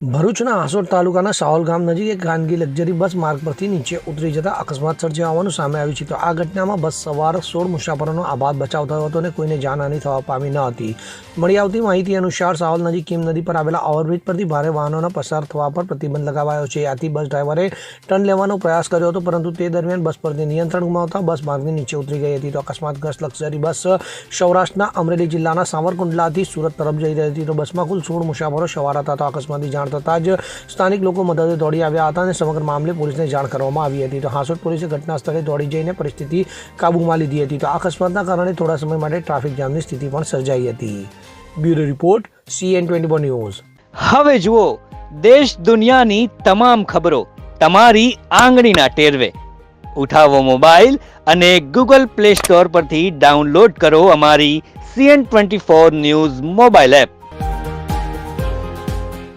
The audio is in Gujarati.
ભરૂચના આસોડ તાલુકાના સાવલ ગામ નજીક એક ખાનગી લક્ઝરી બસ માર્ગ પરથી નીચે ઉતરી જતા અકસ્માત સર્જાયો સામે આવ્યું છે. તો આ ઘટનામાં બસ સવાર સોળ મુસાફરોનો આબાદ બચાવ થયો હતો અને કોઈને જાનહાની થવા પામી ન હતી. મળી આવતી માહિતી અનુસાર સાવલ નજીક કીમ નદી પર આવેલા ઓવરબ્રિજ પરથી ભારે વાહનોના પસાર થવા પર પ્રતિબંધ લગાવાયો છે. આથી બસ ડ્રાઈવરે ટર્ન લેવાનો પ્રયાસ કર્યો હતો, પરંતુ તે દરમિયાન બસ પરથી નિયંત્રણ ગુમાવતા બસ માર્ગની નીચે ઉતરી ગઈ હતી. તો અકસ્માતગ્રસ્ત લક્ઝરી બસ સૌરાષ્ટ્રના અમરેલી જિલ્લાના સાવરકુંડલાથી સુરત તરફ જઈ રહી હતી. તો બસમાં કુલ સોળ મુસાફરો સવાર હતા. તો અકસ્માતની જાણ થતાં જ સ્થાનિક લોકો મદદે દોડી આવ્યા હતા અને સમગ્ર મામલે પોલીસને જાણ કરવામાં આવી હતી. તો હાંસોટ પોલીસે ઘટના સ્થળે દોડી જઈને પરિસ્થિતિ કાબૂમાં લીધી હતી. તો આ અકસ્માતના કારણે થોડા સમય માટે ટ્રાફિક જામની સ્થિતિ પણ સર્જાઈ હતી. Bureau report CN twenty one news. હવે જુઓ, દેશ દુનિયાની તમામ ખબરો તમારી આંગળીના ટેરવે. ઉઠાવો મોબાઈલ અને ગૂગલ પ્લે સ્ટોર પરથી ડાઉનલોડ કરો અમારી CN twenty four news mobile app.